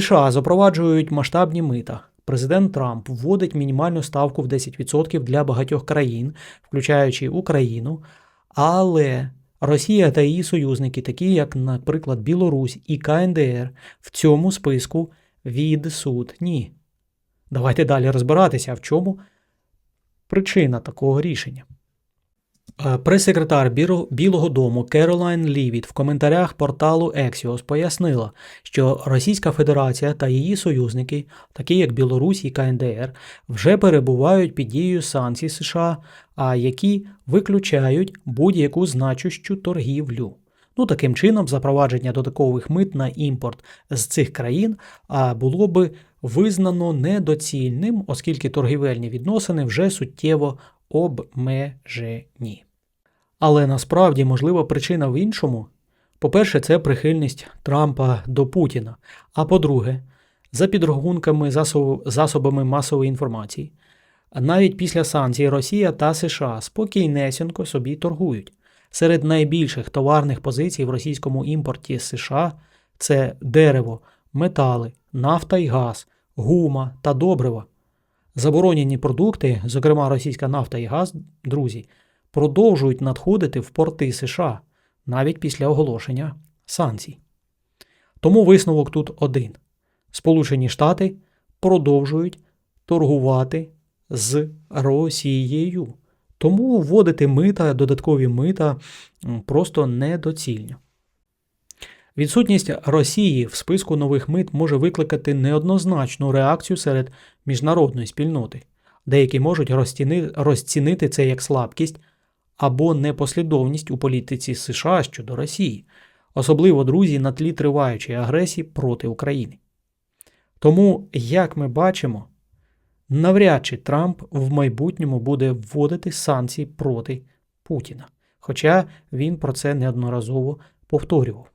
США запроваджують масштабні мита. Президент Трамп вводить мінімальну ставку в 10% для багатьох країн, включаючи Україну. Але Росія та її союзники, такі як, наприклад, Білорусь і КНДР, в цьому списку відсутні. Давайте далі розбиратися, в чому причина такого рішення. Е, Прес-секретар Білого Дому Керолайн Лівіт в коментарях порталу Axios пояснила, що Російська Федерація та її союзники, такі як Білорусь і КНДР, вже перебувають під дією санкцій США, а які виключають будь-яку значущу торгівлю. Ну, таким чином, запровадження додаткових мит на імпорт з цих країн було би визнано недоцільним, оскільки торгівельні відносини вже суттєво обмежені. Але насправді можлива причина в іншому. По-перше, це прихильність Трампа до Путіна. А по-друге, за підрахунками засобами масової інформації, навіть після санкцій Росія та США спокійнесенько собі торгують. Серед найбільших товарних позицій в російському імпорті з США це дерево, метали, нафта і газ, гума та добрива. Заборонені продукти, зокрема російська нафта і газ, друзі, продовжують надходити в порти США навіть після оголошення санкцій. Тому висновок тут один: Сполучені Штати продовжують торгувати з Росією. Тому вводити мита, додаткові мита просто недоцільно. Відсутність Росії в списку нових мит може викликати неоднозначну реакцію серед міжнародної спільноти. Деякі можуть розціни- розцінити це як слабкість або непослідовність у політиці США щодо Росії, особливо друзі на тлі триваючої агресії проти України. Тому, як ми бачимо, навряд чи Трамп в майбутньому буде вводити санкції проти Путіна, хоча він про це неодноразово повторював.